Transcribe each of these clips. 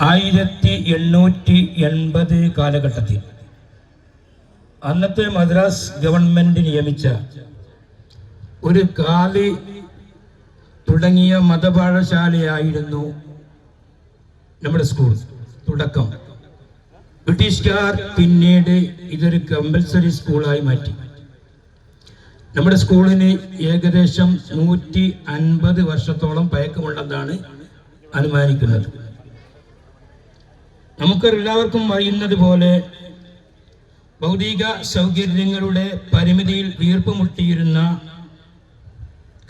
ആയിരത്തി എണ്ണൂറ്റി എൺപത് കാലഘട്ടത്തിൽ അന്നത്തെ മദ്രാസ് ഗവൺമെന്റ് നിയമിച്ച ഒരു കാലി തുടങ്ങിയ മതപാഠശാലയായിരുന്നു നമ്മുടെ സ്കൂൾ. തുടക്കം. ബ്രിട്ടീഷുകാർ പിന്നീട് ഇതൊരു കമ്പൽസറി സ്കൂളായി മാറ്റി. നമ്മുടെ സ്കൂളിന് ഏകദേശം നൂറ്റി അൻപത് വർഷത്തോളം പഴക്കമുണ്ടെന്നാണ് അനുമാനിക്കുന്നത്. നമുക്കെല്ലാവർക്കും അറിയുന്നത് പോലെ ഭൗതിക സൗകര്യങ്ങളുടെ പരിമിതിയിൽ വീർപ്പ് മുട്ടിയിരുന്ന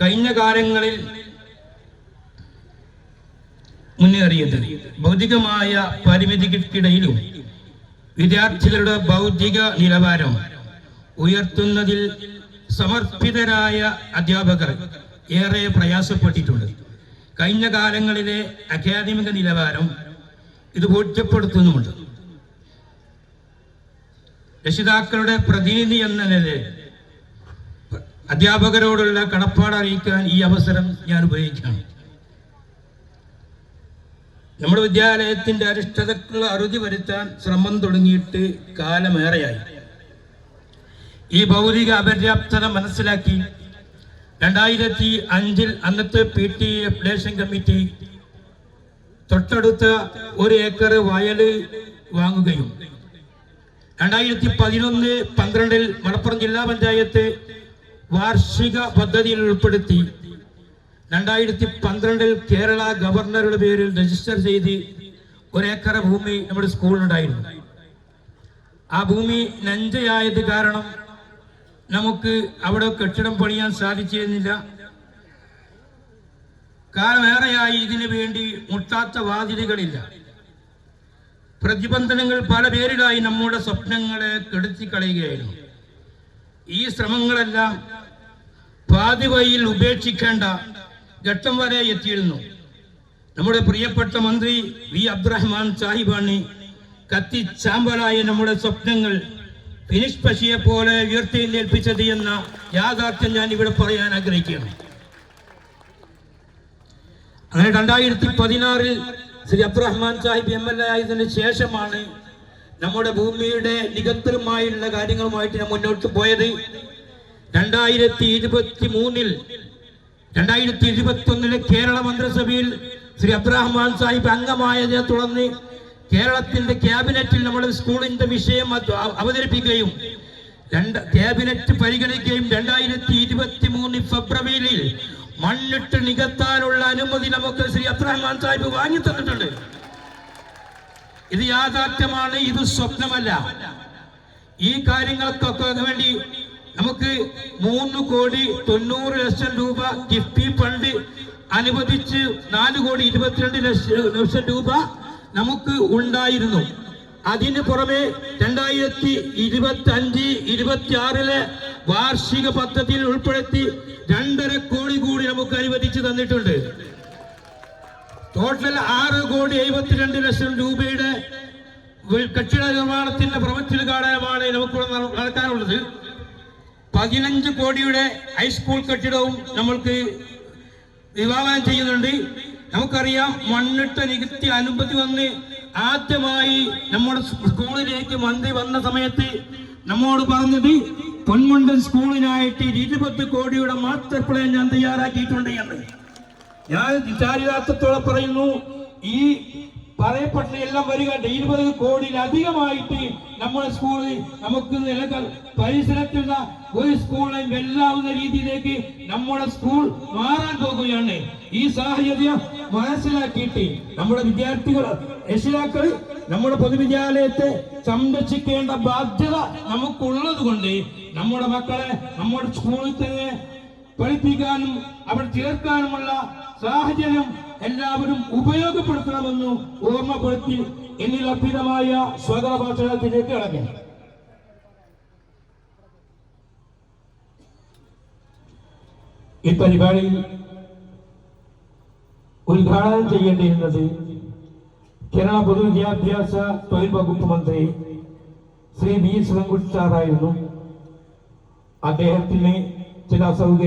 കഴിഞ്ഞ കാലങ്ങളിൽ മുന്നേറിയത് ഭൗതികമായ പരിമിതിക്കിടയിലും വിദ്യാർത്ഥികളുടെ ഭൗതിക നിലവാരം ഉയർത്തുന്നതിൽ സമർപ്പിതരായ അധ്യാപകർ ഏറെ പ്രയാസപ്പെട്ടിട്ടുണ്ട്. കഴിഞ്ഞ കാലങ്ങളിലെ അക്കാദമിക നിലവാരം ഇത് ബോധ്യപ്പെടുത്തുന്നുമുണ്ട്. രക്ഷിതാക്കളുടെ പ്രതിനിധി എന്ന നിലയിൽ അധ്യാപകരോടുള്ള കടപ്പാട് അറിയിക്കാൻ ഈ അവസരം ഞാൻ ഉപയോഗിക്കുകയാണ്. നമ്മുടെ വിദ്യാലയത്തിന്റെ അരിഷ്ടതക്കുള്ള അറുതി വരുത്താൻ ശ്രമം തുടങ്ങിയിട്ട് കാലമേറെയായി. ഈ ഭൗതിക അപര്യാപ്തത മനസ്സിലാക്കി രണ്ടായിരത്തി അഞ്ചിൽ അന്നത്തെ പി ടി എപ്ലേഷൻ കമ്മിറ്റി തൊട്ടടുത്ത ഒരു ഏക്കർ വയൽ വാങ്ങുകയും രണ്ടായിരത്തി പതിനൊന്ന് പന്ത്രണ്ടിൽ മലപ്പുറം ജില്ലാ പഞ്ചായത്ത് വാർഷിക പദ്ധതിയിൽ ഉൾപ്പെടുത്തി രണ്ടായിരത്തി പന്ത്രണ്ടിൽ കേരള ഗവർണറുടെ പേരിൽ രജിസ്റ്റർ ചെയ്ത് ഒരേക്കർ ഭൂമി നമ്മുടെ സ്കൂളിലുണ്ടായിരുന്നു. ആ ഭൂമി നഞ്ചയായത് കാരണം നമുക്ക് അവിടെ കെട്ടിടം പണിയാൻ സാധിച്ചിരുന്നില്ല. കാലമേറെയായി ഇതിനു വേണ്ടി മുട്ടാത്ത വാതിലുകളില്ല. പ്രതിബന്ധനങ്ങൾ പല പേരിലായി നമ്മുടെ സ്വപ്നങ്ങളെ കെടുത്തി കളയുകയായിരുന്നു ഈ ശ്രമങ്ങളെല്ലാം പാതിവയിൽ ഉപേക്ഷിക്കേണ്ട ഘട്ടം വരെ എത്തിയിരുന്നു. നമ്മുടെ പ്രിയപ്പെട്ട മന്ത്രി വി. അബ്ദുറഹ്മാൻ സാഹിബാണി കത്തി ചാമ്പലായ നമ്മുടെ സ്വപ്നങ്ങൾ ഫിനിഷ് പശിയെ പോലെ ഉയർത്തിയേൽപ്പിച്ചത് എന്ന യാഥാർത്ഥ്യം ഞാൻ ഇവിടെ പറയാൻ ആഗ്രഹിക്കുകയാണ്. അങ്ങനെ രണ്ടായിരത്തി പതിനാറിൽ Shri Abdurahman Sahib M L A ആയതിനു ശേഷമാണ് നമ്മുടെ ഭൂമിയുടെ നികത്തലുമായുള്ള കാര്യങ്ങളുമായിട്ട് ഞാൻ മുന്നോട്ട് പോയത്. രണ്ടായിരത്തി ഇരുപത്തി മൂന്നിൽ രണ്ടായിരത്തി ഇരുപത്തി ഒന്നിലെ കേരള മന്ത്രിസഭയിൽ ശ്രീ അബ്ദുറഹ്മാൻ സാഹിബ് അംഗമായതിനെ തുടർന്ന് കേരളത്തിന്റെ ക്യാബിനറ്റിൽ നമ്മുടെ സ്കൂളിന്റെ വിഷയം അവതരിപ്പിക്കുകയും രണ്ട് ക്യാബിനറ്റ് പരിഗണിക്കുകയും രണ്ടായിരത്തി ഇരുപത്തി മൂന്ന് ഫെബ്രുവരിയിൽ മണ്ണിട്ട് നികത്താനുള്ള അനുമതി നമുക്ക് ശ്രീ അബ്ദുറഹ്മാൻ സാഹിബ് വാങ്ങി തന്നിട്ടുണ്ട്. ഇത് യാഥാർത്ഥ്യമാണ് ഇത് സ്വപ്നമല്ല. ഈ കാര്യങ്ങൾക്കൊക്കെ വേണ്ടി നമുക്ക് മൂന്ന് കോടി തൊണ്ണൂറ് ലക്ഷം രൂപ കിഫ്ബി ഫണ്ട് അനുവദിച്ച് നാല് കോടി ഇരുപത്തിരണ്ട് ലക്ഷം രൂപ നമുക്ക് ഉണ്ടായിരുന്നു. അതിന് പുറമെ രണ്ടായിരത്തി ഇരുപത്തി അഞ്ച് ഇരുപത്തി ആറിലെ വാർഷിക പദ്ധതിയിൽ ഉൾപ്പെടുത്തി രണ്ടര കോടി കൂടി നമുക്ക് അനുവദിച്ചു തന്നിട്ടുണ്ട്. ടോട്ടൽ ആറ് കോടി എഴുപത്തിരണ്ട് ലക്ഷം രൂപയുടെ കെട്ടിട നിർമ്മാണത്തിന്റെ പ്രവൃത്തി ഉദ്ഘാടനമാണ് നമുക്കിവിടെ നടക്കാനുള്ളത്. പതിനഞ്ച് കോടിയുടെ ഹൈസ്കൂൾ കെട്ടിടവും നമ്മൾക്ക് വിവാഹം ചെയ്യുന്നുണ്ട്. നമുക്കറിയാം മണ്ണിട്ട നികുതി അനുമതി വന്ന് ആദ്യമായി നമ്മുടെ സ്കൂളിലേക്ക് മന്ത്രി വന്ന സമയത്ത് നമ്മോട് പറഞ്ഞത് പൊന്മുണ്ടൻ സ്കൂളിനായിട്ട് ഇരുപത് കോടിയുടെ മാസ്റ്റർ പ്ലാൻ ഞാൻ തയ്യാറാക്കിയിട്ടുണ്ട് എന്ന്. ഞാൻ ചാരിതാർത്ഥത്തോടെ പറയുന്നു ഈ പറയപ്പെട്ട എല്ലാം വരിക. ഇരുപത് കോടിയിലധികമായിട്ട് നമ്മുടെ സ്കൂളിൽ നമുക്ക് പരിസരത്തുള്ള ഒരു സ്കൂളിനെ വെല്ലാവുന്ന രീതിയിലേക്ക് നമ്മുടെ സ്കൂൾ മാറാൻ പോകുകയാണ്. ഈ സാഹചര്യം മനസ്സിലാക്കിയിട്ട് നമ്മുടെ വിദ്യാർത്ഥികൾ രക്ഷിതാക്കൾ നമ്മുടെ പൊതുവിദ്യാലയത്തെ സംരക്ഷിക്കേണ്ട ബാധ്യത നമുക്കുള്ളത് കൊണ്ട് നമ്മുടെ മക്കളെ നമ്മുടെ സ്കൂളിൽ തന്നെ പഠിപ്പിക്കാനും അവിടെ ചേർക്കാനുമുള്ള സാഹചര്യം എല്ലാവരും ഉപയോഗപ്പെടുത്തണമെന്ന് ഓർമ്മപ്പെടുത്തി എന്നിൽ അർപ്പിതമായ സ്വാഗത ഭാഷണത്തിലേക്ക് കടക്കുന്നു ഈ പരിപാടിയിൽ ഉദ്ഘാടനം ചെയ്യേണ്ടിയിരുന്നത് കേരള പൊതുവിദ്യാഭ്യാസ തൊഴിൽ വകുപ്പ് മന്ത്രി ശ്രീ വി ശിവൻകുട്ടി സാറായിരുന്നു. അദ്ദേഹത്തിന് ചില അസൗകര്യം